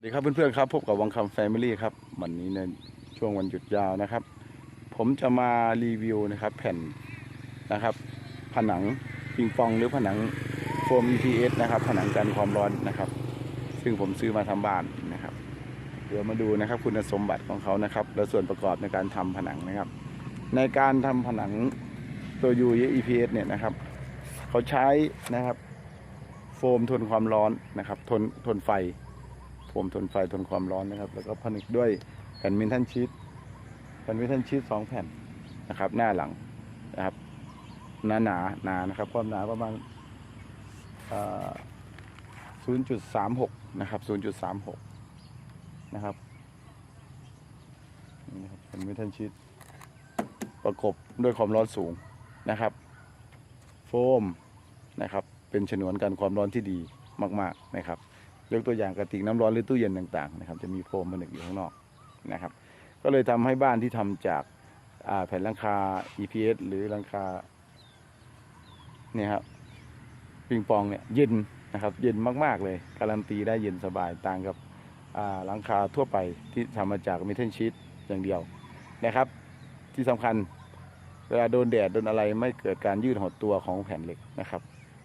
สวัสดีครับเพื่อนๆครับพบกับวังคำแฟมิลี่ครับวันนี้ในช่วงวันหยุดยาวนะครับ ผมจะมารีวิวนะครับ แผ่นนะครับ ผนังปิงปองหรือผนังโฟม EPS นะครับ ผนังกันความร้อนนะครับ ซึ่งผมซื้อมาทำบ้านนะครับ เดี๋ยวมาดูนะครับ คุณสมบัติของเขานะครับ และส่วนประกอบในการทำผนังนะครับ ในการทำผนังตัว U EPS เนี่ยนะครับ เขาใช้นะครับ โฟมทนความร้อนนะครับ ทนทนไฟ โฟมทนไฟทนความร้อนนะครับ แล้วก็ผนึกด้วยแผ่นมินทันชีตแผ่นมินทันชีตสองแผ่นนะครับ หน้าหลังนะครับหนาหนาหนานะครับ ความหนาประมาณศูนย์จุดสามหกนะครับศูนย์จุดสามหกนะครับนี่ครับแผ่นมินทันชีตประกบด้วยความร้อนสูงนะครับ โฟมนะครับ เป็นฉนวนกันความร้อนที่ดีมาก ๆ นะครับ ยกตัวอย่างกระติกน้ำร้อนหรือตู้เย็นต่างๆนะครับจะมีโฟมผนึกอยู่ข้างนอกนะครับก็เลยทำให้บ้านที่ทำจากแผ่นลังคา EPS หรือลังคาเนี่ยครับปิงปองเนี่ยเย็นนะครับ เย็นมากๆเลย การันตีได้เย็นสบายต่างกับหลังคาทั่วไปที่ทำมาจากเมทัลชีตอย่างเดียวนะครับ ที่สำคัญเวลาโดนแดดโดนอะไรไม่เกิดการยืดหดตัวของแผ่นเหล็กนะครับ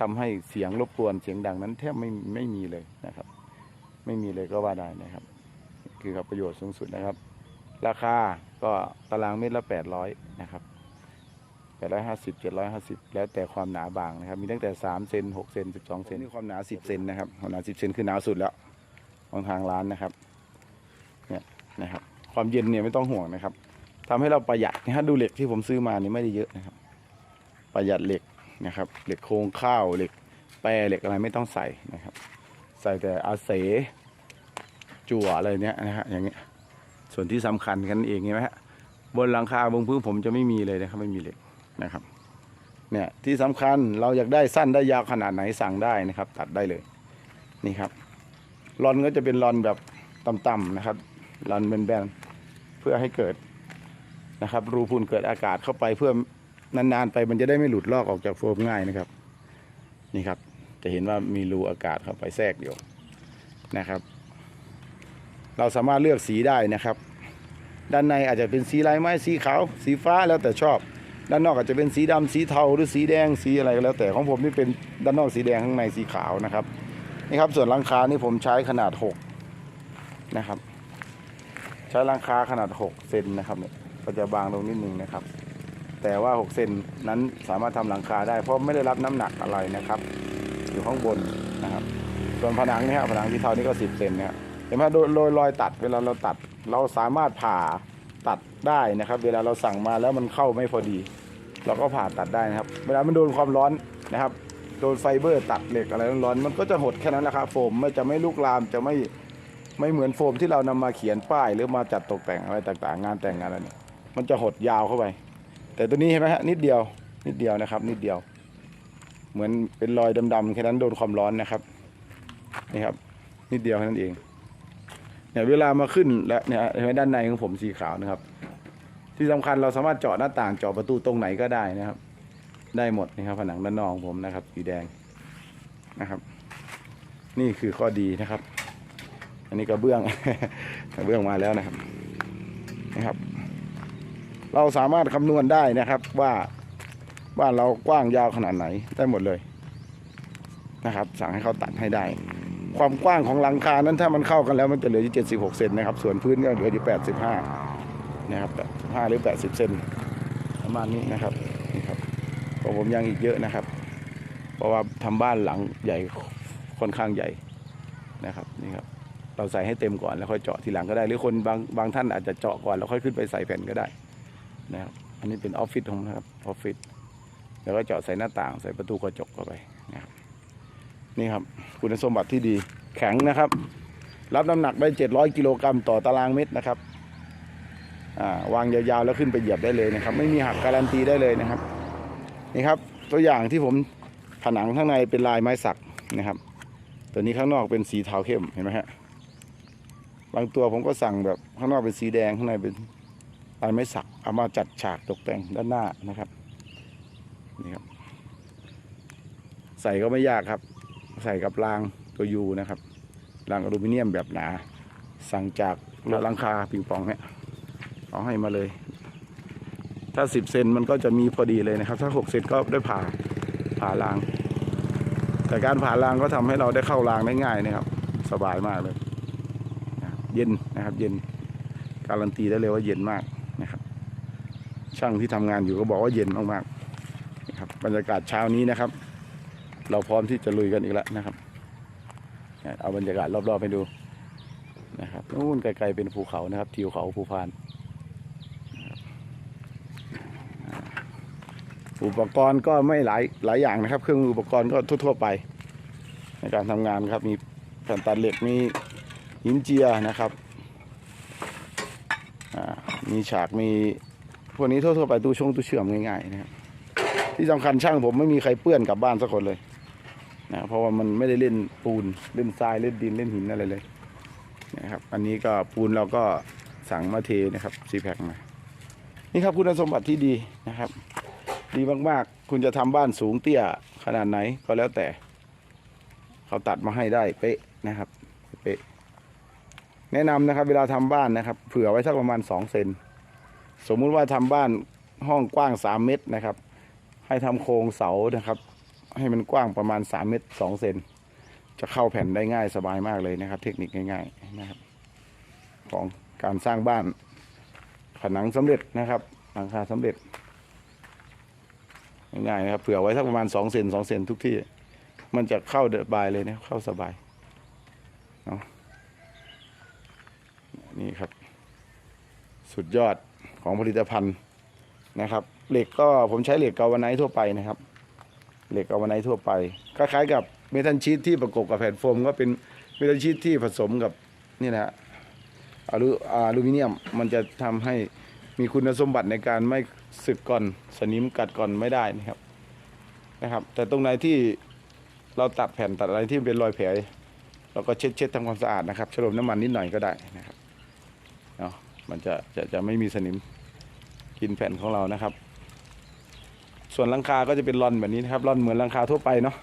ทำให้เสียงรบกวนเสียงดังนั้นแทบไม่ไม่มีเลยนะครับ ไม่มีเลยก็ว่าได้นะครับ คือครับประโยชน์สูงสุดนะครับ ราคาก็ตารางเมตรละ 800 นะครับ 850 750 แล้วแต่ความหนาบางนะครับ มีตั้งแต่ 3 เซน6เซน12 เซนนี่ความหนา 10 เซนนะครับความหนา 10 เซนคือหนาสุดแล้วของทางร้านนะครับ เนี่ยนะครับ ความเย็นเนี่ยไม่ต้องห่วงนะครับทำให้เราประหยัดนะฮะดูเหล็กที่ผมซื้อมานี่ไม่ได้เยอะนะครับ ประหยัดเหล็กนะครับ เหล็กโครงข้าวเหล็กแปรเหล็กอะไรไม่ต้องใส่นะครับ ใส่แต่อาเสจั่วอะไรเนี้ยนะฮะอย่างเงี้ยส่วนที่สำคัญกันเองใช่ไหมฮะบนหลังคาบนพื้นผมจะไม่มีเลยนะครับไม่มีเหล็กนะครับเนี่ยที่สำคัญเราอยากได้สั้นได้ยาวขนาดไหนสั่งได้นะครับ ตัดได้เลยนี่ครับรอนก็จะเป็นรอนแบบต่ำๆนะครับรอนเป็นแบนๆเพื่อให้เกิดนะครับ รูพุนเกิดอากาศเข้าไปเพื่อนานๆไปมันจะได้ไม่หลุดลอกออกจากโฟมง่ายนะครับ นี่ครับ จะเห็นว่ามีรูอากาศเข้าไปแทรกอยู่นะครับ เราสามารถเลือกสีได้นะครับ ด้านในอาจจะเป็นสีลายไม้สีขาว สีฟ้าแล้วแต่ชอบ ด้านนอกอาจจะเป็นสีดำสีเทาหรือสีแดงสีอะไรก็แล้ว แต่ของผมนี่เป็นด้านนอกสีแดงข้างในสีขาวนะครับนี่ครับส่วนหลังคานี่ผมใช้ขนาด6นะครับ ใช้หลังคาขนาด6เซนนะครับเนี่ยก็จะบางลงนิดนึงนะครับ แต่ว่า 6 เซนนั้นสามารถทำหลังคาได้เพราะไม่ได้รับน้ำหนักอะไรนะครับ อยู่ข้างบนนะครับ ส่วนผนังเนี่ยผนังที่เท่านี้ก็10เซนเนี่ยเห็นไหมโดยโดยรอยตัดเวลาเราตัดเราสามารถผ่าตัดได้นะครับ เวลาเราสั่งมาแล้วมันเข้าไม่พอดี เราก็ผ่าตัดได้นะครับ เวลามันโดนความร้อนนะครับโดนไฟเบอร์ตัดเหล็กอะไรร้อนมันก็จะหดแค่นั้นแหละครับโฟมไม่จะไม่ลุกลามจะไม่ไม่เหมือนโฟมที่เรานำมาเขียนป้าย หรือมาจัดตกแต่งอะไรต่างๆ งานแต่งงานอะไรเนี่ยมันจะหดยาวเข้าไป แต่ตัวนี้เห็นไหมฮะนิดเดียวนิดเดียวนะครับ นิดเดียว เหมือนเป็นรอยดำๆแค่นั้นโดนความร้อนนะครับนี่ครับนิดเดียวแค่นั้นเองเนี่ยเวลามาขึ้นแล้วเนี่ยเห็นไหมด้านในของผมสีขาวนะครับ ที่สำคัญเราสามารถเจาะหน้าต่างเจาะประตูตรงไหนก็ได้นะครับ ได้หมดนี่ครับผนังด้านนอกของผมนะครับสีแดงนะครับ นี่คือข้อดีนะครับ อันนี้กระเบื้องกระเบื้องมาแล้วนะครับนะครับ เราสามารถคำนวณได้นะครับว่า บ้านเรากว้างยาวขนาดไหนได้หมดเลยนะครับ สั่งให้เขาตัดให้ได้ ความกว้างของหลังคานั้นถ้ามันเข้ากันแล้วมันจะเหลืออยู่76เซนนะครับ ส่วนพื้นก็เหลืออยู่85นะครับ85หรือ 80เซนประมาณนี้นะครับนี่ครับของผมยังอีกเยอะนะครับ เพราะว่าทำบ้านหลังใหญ่ค่อนข้างใหญ่นะครับนี่ครับเราใส่ให้เต็มก่อนแล้วค่อยเจาะทีหลังก็ได้ หรือคนบางบางท่านอาจจะเจาะก่อนแล้วค่อยขึ้นไปใส่แผ่นก็ได้นะครับอันนี้เป็นออฟฟิศของนะครับออฟฟิศ แล้วก็เจาะใส่หน้าต่างใส่ประตูกระจกเข้าไปนะครับนี่ครับคุณสมบัติที่ดีแข็งนะครับ รับน้ำหนักได้ 700 กิโลกรัมต่อตารางเมตรนะครับวางยาวๆแล้วขึ้นไปเหยียบได้เลยนะครับ ไม่มีหักการันตีได้เลยนะครับ นี่ครับตัวอย่างที่ผมผนังข้างในเป็นลายไม้สักนะครับ ตัวนี้ข้างนอกเป็นสีเทาเข้มเห็นไหมฮะบางตัวผมก็สั่งแบบข้างนอกเป็นสีแดงข้างในเป็นลายไม้สักเอามาจัดฉากตกแต่งด้านหน้านะครับ นี่ครับ ใส่ก็ไม่ยากครับ ใส่กับรางตัวยูนะครับรางอลูมิเนียมแบบหนา สั่งจากหลังคาปิงปองเนี่ยเอาให้มาเลย ถ้าสิบเซนมันก็จะมีพอดีเลยนะครับ ถ้าหกเซนก็ได้ผ่าผ่าราง แต่การผ่ารางก็ทำให้เราได้เข้ารางได้ง่ายนะครับ สบายมากเลย เย็นนะครับ เย็นการันตีได้เลยว่าเย็นมากนะครับ ช่างที่ทำงานอยู่ก็บอกว่าเย็นมากๆ บรรยากาศเช้านี้นะครับ เราพร้อมที่จะลุยกันอีกแล้วนะครับ เอาบรรยากาศรอบๆให้ดูนะครับนู่นไกลๆเป็นภูเขานะครับทิวเขาภูพาน อุปกรณ์ก็ไม่หลายหลายอย่างนะครับ เครื่องมืออุปกรณ์ก็ทั่ว ๆ ไป ในการทำงานครับมีแผ่นตัดเหล็กมีหินเจียนะครับมีฉากมีพวกนี้ทั่วๆไปตู้ชงตู้เชื่อมง่ายๆนะครับ ที่สำคัญช่างผมไม่มีใครเปื้อนกลับบ้านสักคนเลยนะเพราะว่ามันไม่ได้เล่นปูนเล่นทรายเล่นดินเล่นหินอะไรเลยนะครับ อันนี้ก็ปูนเราก็สั่งมาเทนะครับซีแพคมานี่ครับคุณสมบัติที่ดีนะครับ ดีมากๆ คุณจะทำบ้านสูงเตี้ยขนาดไหนก็แล้วแต่ เขาตัดมาให้ได้เป๊ะนะครับเป๊ะแนะนำนะครับ เวลาทำบ้านนะครับ เผื่อไว้สักประมาณสองเซนสมมุติว่าทำบ้านห้องกว้างสามเมตรนะครับ ให้ทำโครงเสานะครับ ให้มันกว้างประมาณสามเมตรสองเซนจะเข้าแผ่นได้ง่ายสบายมากเลยนะครับ เทคนิคง่ายๆนะครับ ของการสร้างบ้าน ผนังสำเร็จนะครับหลังคาสำเร็จง่ายๆนะครับเผื่อไว้สักประมาณสองเซนสองเซนทุกที่ มันจะเข้าเดบายเลยนะเข้าสบายเนาะนี่ครับ สุดยอดของผลิตภัณฑ์ นะครับ เหล็กก็ผมใช้เหล็กกาวไนท์ทั่วไปนะครับ เหล็กกาวไนท์ทั่วไปคล้ายๆกับเมทัลชีตที่ประกบกับแผ่นโฟมก็เป็นเมทัลชีตที่ผสมกับนี่นะฮะอลูอลูมิเนียมมันจะทำให้มีคุณสมบัติในการไม่สึกก่อนสนิมกัดก่อนไม่ได้นะครับนะครับ แต่ตรงไหนที่เราตัดแผ่นตัดอะไรที่เป็นรอยแผลเราก็เช็ดเช็ดทำความสะอาดนะครับฉลมน้ำมันนิดหน่อยก็ได้นะครับเนาะมันจะจะจะไม่มีสนิม กินแผ่นของเรานะครับ ส่วนลังคาก็จะเป็นร่อนแบบนี้นะครับร่อนเหมือนลังคาทั่วไปเนาะ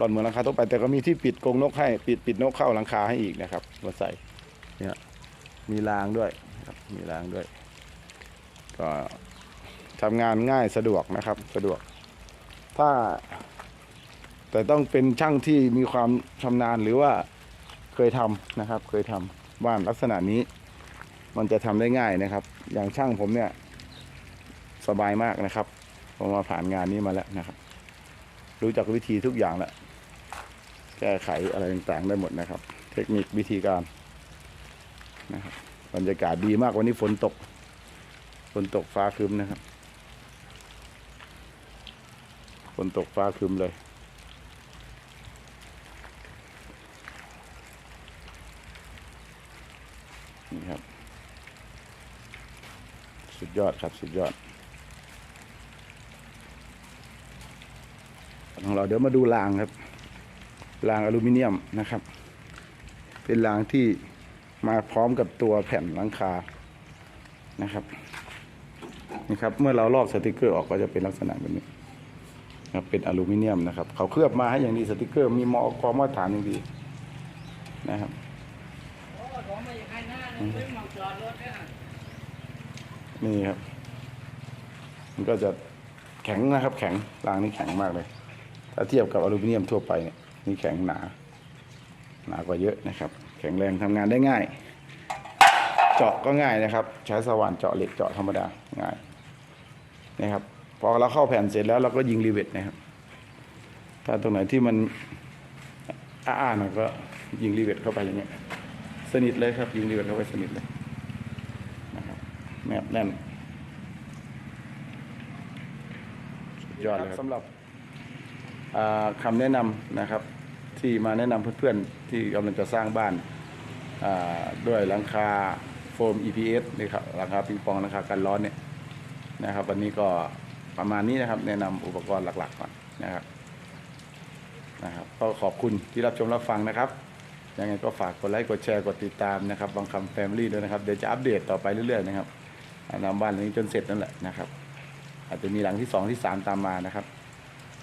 ร่อนเหมือนลังคาทั่วไป แต่ก็มีที่ปิดกรงนกให้ปิดปิดนกเข้าลังคาให้อีกนะครับมาใส่เนี่ยมีรางด้วยครับมีรางด้วย ก็ทำงานง่ายสะดวกนะครับสะดวก ถ้า แต่ต้องเป็นช่างที่มีความชำนาญหรือว่าเคยทำนะครับ เคยทำบ้านลักษณะนี้ มันจะทำได้ง่ายนะครับ อย่างช่างผมเนี่ย สบายมากนะครับผมมาผ่านงานนี้มาแล้วนะครับ รู้จักวิธีทุกอย่างแล้วแก้ไขอะไรต่างๆได้หมดนะครับ เทคนิควิธีการนะครับบรรยากาศดีมากวันนี้ฝนตกฝนตกฟ้าครึมนะครับฝนตกฟ้าครึมเลยนี่ครับ สุดยอดครับ สุดยอด ของเราเดี๋ยวมาดูรางครับรางอลูมิเนียมนะครับ เป็นรางที่มาพร้อมกับตัวแผ่นหลังคานะครับนี่ครับ เมื่อเราลอกสติกเกอร์ออกก็จะเป็นลักษณะแบบนี้ครับเป็นอลูมิเนียมนะครับ เขาเคลือบมาให้อย่างดีสติกเกอร์มีมอความมาตรฐานอย่างดีนะครับนี่ครับ มันก็จะแข็งนะครับ แข็งรางนี้แข็งมากเลย ถ้าเทียบกับอลูมิเนียมทั่วไปเนี่ยนี่แข็งหนา หนากว่าเยอะนะครับ แข็งแรงทำงานได้ง่าย เจาะก็ง่ายนะครับ ใช้สว่านเจาะเหล็กเจาะธรรมดาง่ายนะครับพอเราเข้าแผ่นเสร็จแล้วเราก็ยิงรีเวทนะครับ ถ้าตรงไหนที่มันอ้าๆหน่อยก็ยิงรีเวทเข้าไปอย่างเงี้ยสนิทเลยครับ ยิงรีเวทเข้าไปสนิทเลยนะครับแนบแน่นยอดเลยครับสำหรับ คำแนะนำนะครับที่มาแนะนำเพื่อนๆ ที่กำลังจะสร้างบ้านด้วยหลังคาโฟม EPS นี่ครับหลังคาปิงปองหลังคากันร้อนเนี่ยนะครับ วันนี้ก็ประมาณนี้นะครับ แนะนำอุปกรณ์หลักๆก่อนนะครับนะครับก็ขอบคุณที่รับชมรับฟังนะครับยังไงก็ฝากกดไลค์กดแชร์กดติดตามนะครับบางคำแฟมิลี่ด้วยนะครับเดี๋ยวจะอัปเดตต่อไปเรื่อยๆนะครับนำบ้านหลังนี้จนเสร็จนั่นแหละนะครับ อาจจะมีหลังที่สองที่สามตามมานะครับ